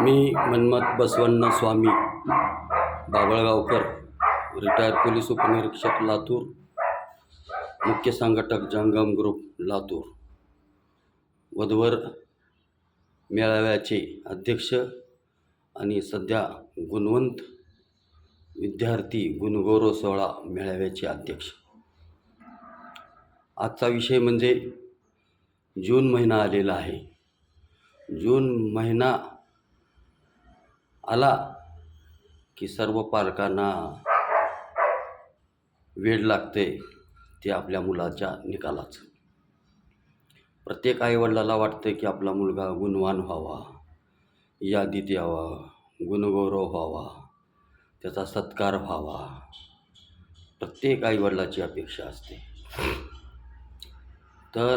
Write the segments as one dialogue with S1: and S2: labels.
S1: मी Manmath Basavanna Swami Babalgaonkar retire police उपनिरीक्षक लातूर मुख्य संघटक जंगम ग्रुप लातूर. वधवर मेळाव्याचे अध्यक्ष आणि सध्या गुणवंत विद्यार्थी गुणगौरव सोहळा मेळाव्याचे अध्यक्ष. आजचा विषय म्हणजे जून महिना आलेला आहे. जून महिना आला की सर्व पालकांना वेळ लागते ते आपल्या मुलाच्या निकालाचं. प्रत्येक आईवडिलाला वाटतं की आपला मुलगा गुणवान व्हावा यादीत यावा गुणगौरव व्हावा त्याचा सत्कार व्हावा. प्रत्येक आईवडिलाची अपेक्षा असते. तर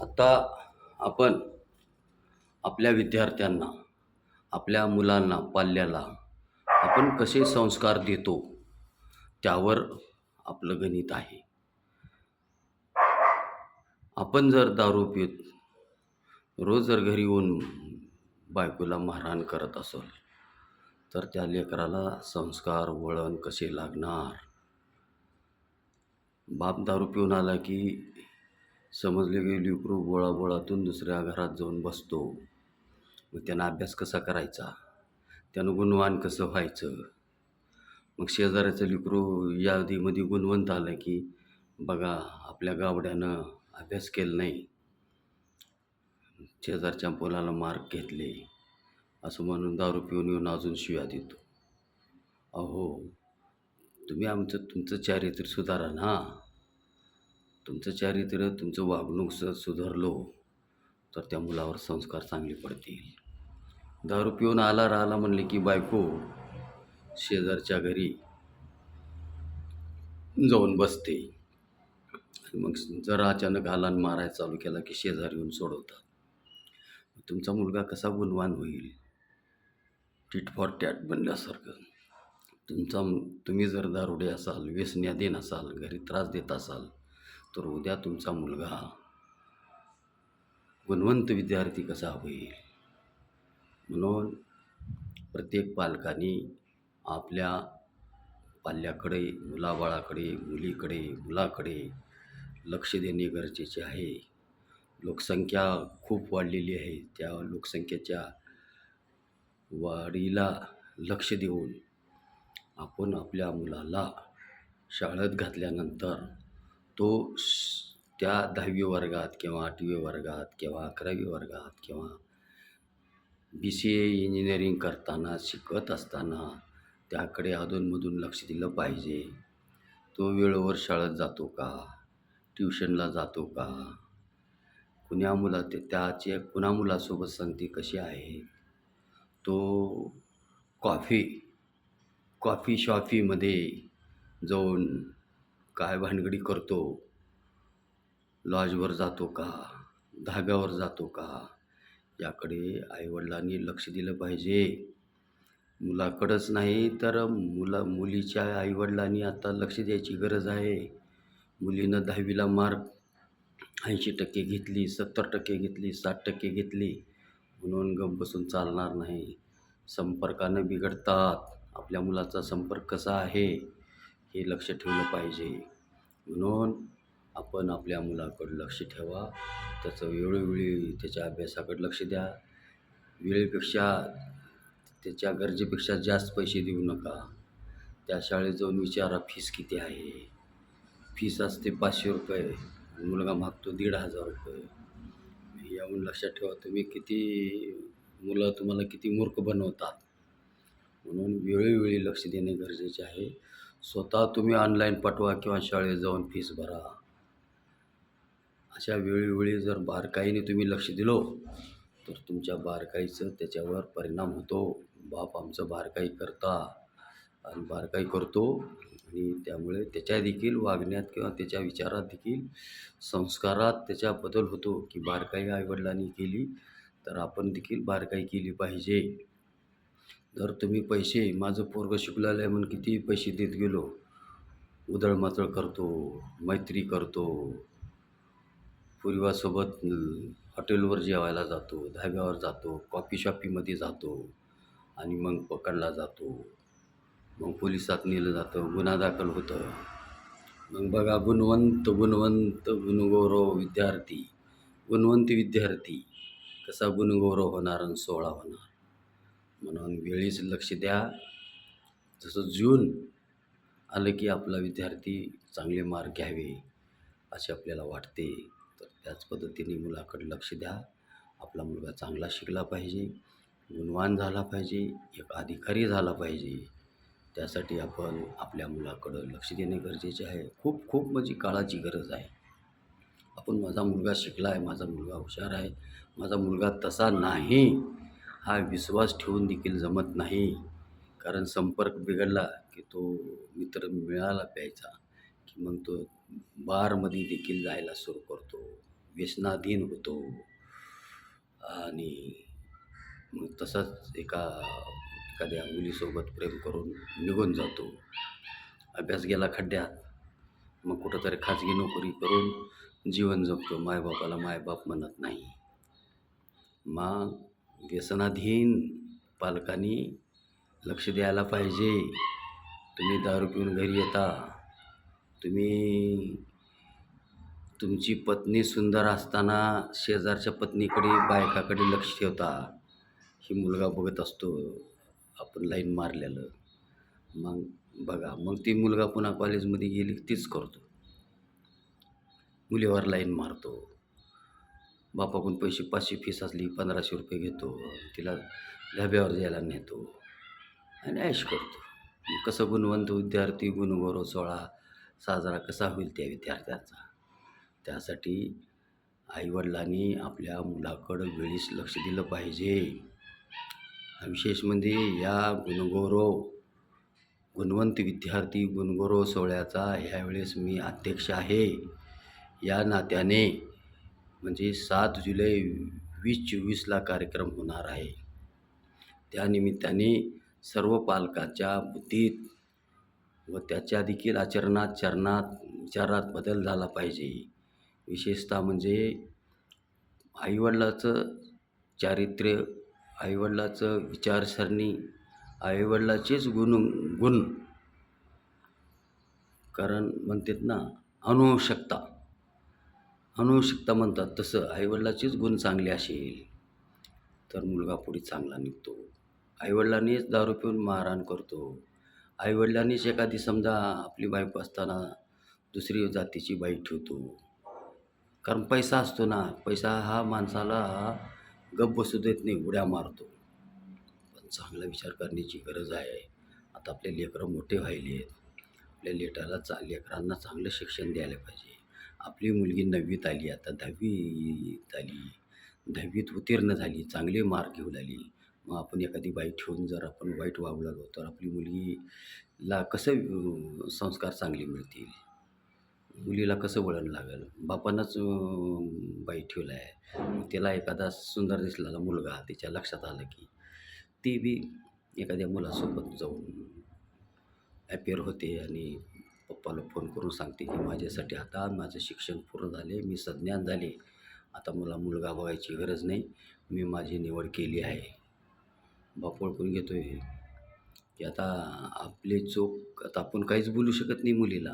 S1: आता आपण आपल्या विद्यार्थ्यांना आपल्या मुलांना पाल्याला आपण कसे संस्कार देतो त्यावर आपलं गणित आहे. आपण जर दारू पित रोज जर घरी येऊन बायकोला मारहाण करत असेल तर त्या लेकराला संस्कार वळण कसे लागणार? बाप दारू पिऊन आला की समजले की लिकरू बोळाबोळातून दुसऱ्या घरात जाऊन बसतो. मग त्यांना अभ्यास कसा करायचा? त्यानं गुणवान कसं व्हायचं? मग शेजाऱ्याचं लिकरू यादीमध्ये गुणवंत आलं की बघा आपल्या गावड्यानं अभ्यास केला नाही. शेजारच्या मुलाला मार्क घेतले. असं म्हणून दारू पिऊन येऊन अजून शिव्या देतो. अहो तुम्ही आमचं तुमचं चारित्र्य सुधारा ना. तुमचं चारित्र्य तुमचं वागणूक सुधारलो हो. तर त्या मुलावर संस्कार चांगले पडतील. दारू पिऊन आला राहिला म्हणले की बायको शेजारच्या घरी जाऊन बसते. आणि मग जर अचानक आलान मारायला चालू केला की शेजारी येऊन सोडवतात. तुमचा मुलगा कसा गुणवान होईल? टिट फॉर टॅट बनल्यासारखं. तुमचा तुम्ही जर दारुडे असाल व्यसन्या देन असाल घरी त्रास देत असाल तर उद्या तुमचा मुलगा गुणवंत विद्यार्थी कसा होईल? म्हणून प्रत्येक पालकांनी आपल्या पाल्याकडे मुलाबाळाकडे मुलीकडे मुलाकडे लक्ष देणे गरजेचे आहे. लोकसंख्या खूप वाढलेली आहे. त्या लोकसंख्येच्या वाढीला लक्ष देऊन आपण आपल्या मुलाला शाळेत घातल्यानंतर तो त्या दहावी वर्गात किंवा आठवी वर्गात किंवा अकरावी वर्गात किंवा बी सी ए इंजिनिअरिंग करताना शिकत असताना त्याकडे अधूनमधून लक्ष दिलं पाहिजे. तो वेळेवर शाळेत जातो का? ट्युशनला जातो का? कुण्या मुला ते त्याचे कुणा मुलासोबत संगती कशी आहे? तो कॉफी कॉफी शॉफीमध्ये जाऊन काय भानगडी करतो? लॉजवर जातो का? धाब्यावर जातो का? याकडे आईवडिलांनी लक्ष दिलं पाहिजे. मुलाकडंच नाही तर मुला मुलीच्या आईवडिलांनी आता लक्ष द्यायची गरज आहे. मुलीनं दहावीला मार्क ऐंशी टक्के घेतली सत्तर टक्के घेतली साठ टक्के घेतली. म्हणून गप बसून चालणार नाही. संपर्कानं बिघडतात. आपल्या मुलाचा संपर्क कसा आहे हे लक्ष ठेवलं पाहिजे. म्हणून आपण आपल्या मुलाकडं लक्ष ठेवा. त्याचं वेळोवेळी त्याच्या अभ्यासाकडे लक्ष द्या. वेळेपेक्षा त्याच्या गरजेपेक्षा जास्त पैसे देऊ नका. त्या शाळेत जाऊन विचारा फीस किती आहे? फीस असते पाचशे रुपये. मुलगा मागतो दीड हजार रुपये. याहून लक्षात ठेवा तुम्ही किती मुलं तुम्हाला किती मूर्ख बनवतात. म्हणून वेळोवेळी लक्ष देणे गरजेचे आहे. स्वतः तुम्ही ऑनलाईन पाठवा किंवा शाळेत जाऊन फीस भरा. अशा वेळोवेळी जर बारकाईने तुम्ही लक्ष दिलो तर तुमच्या बारकाईचं त्याच्यावर परिणाम होतो. बाप आमचं बारकाई करता आणि बारकाई करतो आणि त्यामुळे त्याच्या देखील वागण्यात किंवा त्याच्या विचारात देखील संस्कारात त्याच्या बदल होतो की बारकाई आईवडिलांनी केली तर आपण देखील बारकाई केली पाहिजे. जर तुम्ही पैसे माझं पोरगं शिकलेलं आहे म्हणून किती पैसे देत गेलो उधळमातळ करतो मैत्री करतो पूर्वासोबत हॉटेलवर जेवायला जातो धाब्यावर जातो कॉफी शॉपीमध्ये जातो आणि मग पकडला जातो. मग पोलिसात नेलं जातं गुन्हा दाखल होतं. मग बघा गुणवंत गुणवंत गुणगौरव विद्यार्थी गुणवंत विद्यार्थी कसा गुणगौरव होणार आणि सोहळा होणार? म्हणून वेळीच लक्ष द्या. जसं जून आलं की आपला विद्यार्थी चांगले मार्क घ्यावे असे आपल्याला वाटते. त्याच पद्धतीने मुलाकडे लक्ष द्या. आपला मुलगा चांगला शिकला पाहिजे. गुणवान झाला पाहिजे. एक अधिकारी झाला पाहिजे. त्यासाठी आपण आपल्या मुलाकडं लक्ष देणे गरजेचे आहे. खूप खूप म्हणजे काळाची गरज आहे. आपण माझा मुलगा शिकला आहे माझा मुलगा हुशार आहे माझा मुलगा तसा नाही हा विश्वास ठेवून देखील जमत नाही. कारण संपर्क बिघडला की तो मित्र मिळाला प्यायचा की मग तो बारमध्ये देखील जायला सुरू करतो. व्यसनाधीन होतो. आणि मग तसाच एका एखाद्या मुलीसोबत प्रेम करून निघून जातो. अभ्यास गेला खड्ड्यात. मग कुठंतरी खाजगी नोकरी करून जीवन जगतो. मायबापाला मायबाप म्हणत नाही. मग व्यसनाधीन पालकांनी लक्ष द्यायला पाहिजे. तुम्ही दारू पिऊन घरी येता. तुम्ही तुमची पत्नी सुंदर असताना शेजारच्या पत्नीकडे बायकाकडे लक्ष ठेवता. ही मुलगा बघत असतो. आपण लाईन मारलेलं. मग बघा मग ती मुलगा पुन्हा कॉलेजमध्ये गेली तीच करतो. मुलीवर लाईन मारतो. बापाकडून पैसे पाचशे फीस असली पंधराशे रुपये घेतो. तिला धाब्यावर जायला नेतो. आणि ऐश करतो. कसं गुणवंत विद्यार्थी गुणगौरव सोहळा साजरा कसा होईल त्या विद्यार्थ्याचा? त्यासाठी आईवडिलांनी आपल्या मुलाकडं वेळीच लक्ष दिलं पाहिजे. विशेष म्हणजे या गुणगौरव गुणवंत विद्यार्थी गुणगौरव सोहळ्याचा ह्यावेळेस मी अध्यक्ष आहे. या नात्याने म्हणजे सात जुलै वीस चोवीसला कार्यक्रम होणार आहे. त्यानिमित्ताने सर्व पालकाच्या बुद्धीत व त्याच्या देखील आचरणात चरणात विचारात बदल झाला पाहिजे. विशेषतः म्हणजे आईवडिलाचं चारित्र्य आईवडिलाचं विचारसरणी आईवडिलाचेच गुण गुण. कारण म्हणतात ना अनुवंशकता अनुवंशिकता म्हणतात तसं आईवडिलाचेच गुण चांगले असेल तर मुलगा पुढे चांगला निघतो. आईवडिलांनीच दारू पिऊन मारहाण करतो. आईवडिलांनीच एखादी समजा आपली बायको असताना दुसरी जातीची बाई ठेवतो. कारण पैसा असतो ना पैसा हा माणसाला गप्प बसू देत नाही उड्या मारतो. पण चांगला विचार करण्याची गरज आहे. आता आपले लेकरं मोठे व्हायले आहेत. आपल्या लेटाला चा लेकरांना चांगलं शिक्षण द्यायला पाहिजे. आपली मुलगी नववीत आली आता दहावीत आली. दहावीत उत्तीर्ण झाली चांगले मार्क घेऊन आली. मग आपण एखादी बाई ठेवून जर आपण वाईट वागू लागलो तर आपली मुलगीला कसं संस्कार चांगले मिळतील? मुलीला कसं वळण लागेल? बापानंच बाई ठेवला आहे त्याला एखादा सुंदर दिसलेला मुलगा तिच्या लक्षात आलं की ती बी एखाद्या मुलासोबत जाऊन ॲपेअर होते आणि पप्पाला फोन करून सांगते की माझ्यासाठी आता माझं शिक्षण पूर्ण झाले मी संज्ञान झाले. आता मला मुलगा बघायची गरज नाही. मी माझी निवड केली आहे. बाप ओळखून घेतो आहे की आता आपले चोख आता आपण काहीच बोलू शकत नाही मुलीला.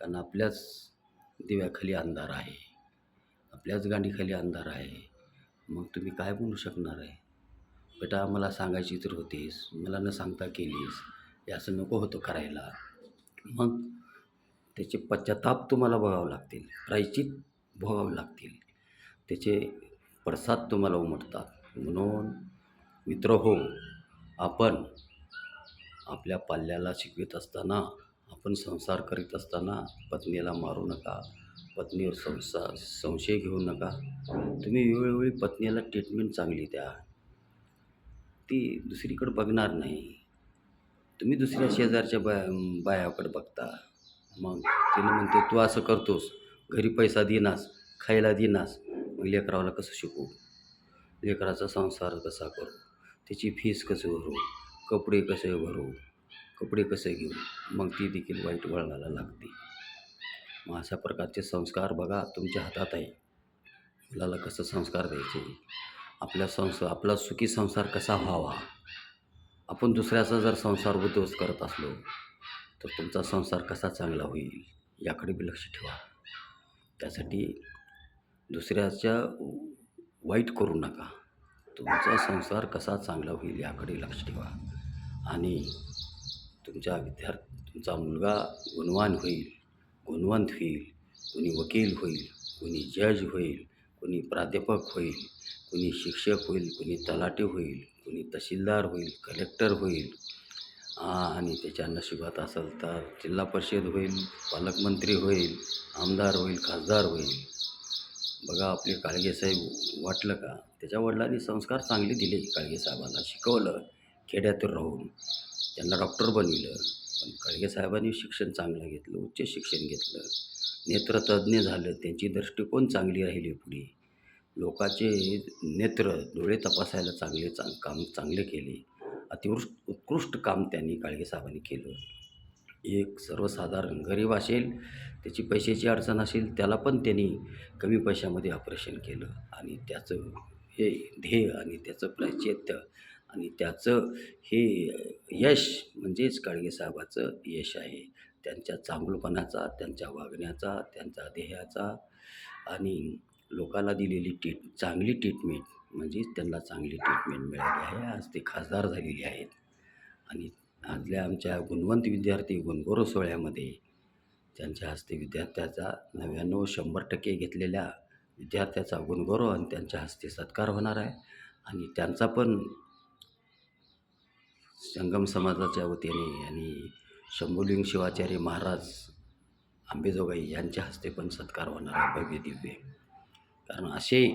S1: कारण आपल्याच दिव्याखाली अंधार आहे. आपल्याच गांडीखाली अंधार आहे. मग तुम्ही काय बोलू शकणार आहे? बेटा मला सांगायची तर होतीस. मला न सांगता केलीस. हे असं नको होतं करायला. मग त्याचे पश्चाताप तुम्हाला बघावं लागतील. प्रायचित भोगावं लागतील. त्याचे पडसाद तुम्हाला उमटतात. म्हणून मित्र हो आपण आपल्या पाल्याला शिकवित असताना आपण संसार करीत असताना पत्नीला मारू नका पत्नीवर संसार संशय घेऊ नका. तुम्ही वेळोवेळी पत्नीला ट्रीटमेंट चांगली द्या. ती दुसरीकडे बघणार नाही. तुम्ही दुसऱ्या शेजारच्या बाया बायाकडे बघता. मग तिने म्हणते तू असं करतोस. घरी पैसा देनास खायला देनास. मग लेकराला कसं शिकू लेकराचा संसार कसा करू? त्याची फीस कसं भरू? कपडे कसे भरू? कपडे कसे घेऊ? मग ती देखील वाईट वळणाला लागते. मग अशा प्रकारचे संस्कार बघा तुमच्या हातात आहे. मुलाला कसं संस्कार द्यायचे? आपल्या संस आपला सुखी संसार कसा व्हावा? आपण दुसऱ्याचा जर संसार उद्ध्वस्त करत असलो तर तुमचा संसार कसा चांगला होईल याकडे बी लक्ष ठेवा. त्यासाठी दुसऱ्याच्या वाईट करू नका. तुमचा संसार कसा चांगला होईल याकडे लक्ष ठेवा. आणि तुमच्या विद्यार्थी तुमचा मुलगा गुणवान होईल गुणवंत होईल कोणी वकील होईल कोणी जज होईल कोणी प्राध्यापक होईल कोणी शिक्षक होईल कोणी तलाटे होईल कोणी तहसीलदार होईल कलेक्टर होईल. आणि त्याच्या नशिबात असेल तर जिल्हा परिषद होईल पालकमंत्री होईल आमदार होईल खासदार होईल. बघा आपले काळगेसाहेब वाटलं का? त्याच्या वडिलांनी संस्कार चांगले दिले काळगेसाहेबांना शिकवलं खेड्यातून राहून. त्यांना डॉक्टर बनविलं पण काळगेसाहेबांनी शिक्षण चांगलं घेतलं उच्च शिक्षण घेतलं. नेत्रतज्ञ झालं त्यांची दृष्टिकोन चांगली राहिली पुढे. लोकाचे नेत्र डोळे तपासायला चांगले चांग काम चांगले केले. अतिवृष्ट उत्कृष्ट काम त्यांनी काळगेसाहेबांनी केलं. एक सर्वसाधारण गरीब असेल त्याची पैशाची अडचण असेल त्याला पण त्यांनी कमी पैशामध्ये ऑपरेशन केलं. आणि त्याचं हे ध्येय आणि त्याचं प्रायचित्य आणि त्याचं हे यश म्हणजेच काळगेसाहेबाचं यश आहे. त्यांच्या चांगलपणाचा त्यांच्या वागण्याचा त्यांचा ध्येयाचा आणि लोकाला दिलेली ट्रीट चांगली ट्रीटमेंट म्हणजेच त्यांना चांगली ट्रीटमेंट मिळाली आहे. आज ते खासदार झालेले आहेत. आणि आजल्या आमच्या गुणवंत विद्यार्थी गुणगौरव सोहळ्यामध्ये त्यांच्या हस्ते विद्यार्थ्याचा नव्याण्णव शंभर टक्के घेतलेल्या विद्यार्थ्याचा गुणगौरव आणि त्यांच्या हस्ते सत्कार होणार आहे. आणि त्यांचा पण संगम समाजाच्या वतीने आणि शंभुलिंग शिवाचार्य महाराज आंबेजोगाई यांच्या हस्ते पण सत्कार होणार आहे. भव्य दिव्य. कारण असे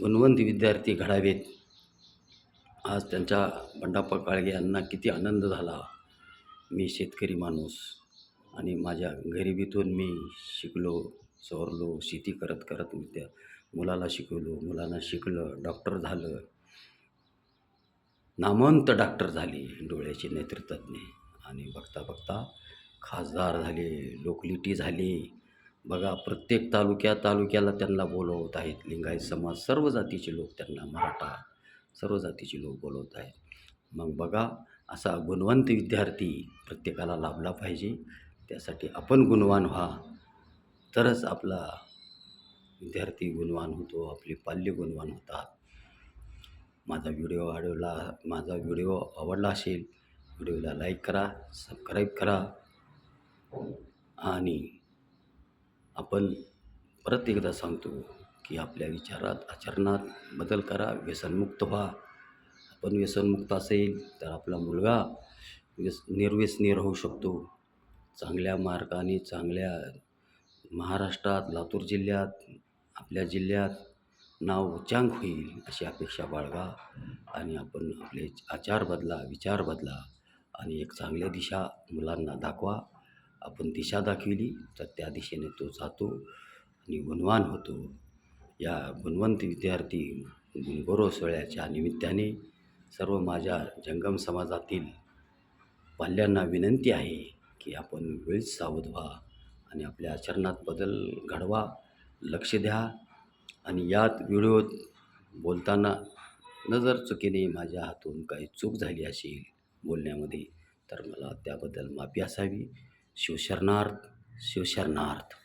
S1: गुणवंत विद्यार्थी घडावेत. आज त्यांच्या बंडाप्पा काळगे यांना किती आनंद झाला. मी शेतकरी माणूस आणि माझ्या गरिबीतून मी शिकलो सवरलो शेती करत करत त्या मुलाला शिकवलो. मुलांना शिकलं डॉक्टर झालं. नामवंत डॉक्टर झाले डोळ्याचे नेतृत्वज्ञ. आणि बघता बघता खासदार झाले लोकलिटी झाली. बघा प्रत्येक तालुक्या तालुक्याला त्यांना बोलवत आहेत. लिंगायत समाज सर्व जातीचे लोक त्यांना मराठा सर्व जातीचे लोक बोलवत आहेत. मग बघा असा गुणवंत विद्यार्थी प्रत्येकाला लाभला पाहिजे. त्यासाठी आपण गुणवान व्हा. तरच आपला विद्यार्थी गुणवान होतो आपले पाल्य गुणवान होतात. माझा व्हिडिओ आवडला माझा व्हिडिओ आवडला असेल व्हिडिओला लाईक करा सबस्क्राईब करा. आणि आपण परत एकदा सांगतो की आपल्या विचारात आचरणात बदल करा व्यसनमुक्त व्हा. आपण व्यसनमुक्त असेल तर आपला मुलगा व्यस निर्व्यसनी राहू शकतो. चांगल्या मार्गाने चांगल्या महाराष्ट्रात लातूर जिल्ह्यात आपल्या जिल्ह्यात नाव उच्चांक होईल अशी अपेक्षा बाळगा आणि आपण आपले आचार बदला विचार बदला आणि एक चांगल्या दिशा मुलांना दाखवा. आपण दिशा दाखविली तर त्या दिशेने तो जातो आणि गुणवान होतो. या गुणवंत विद्यार्थी गुणगौरव सोहळ्याच्या निमित्ताने सर्व माझ्या जंगम समाजातील पाल्यांना विनंती आहे की आपण वेळीच सावध व्हा आणि आपल्या आचरणात बदल घडवा. लक्ष द्या. आणि यात व्हिडिओ बोलताना न जर चुकीने माझ्या हातून काही चूक झाली असेल बोलण्यामध्ये तर मला त्याबद्दल माफी असावी. शिवशरणार्थ शिवशरणार्थ.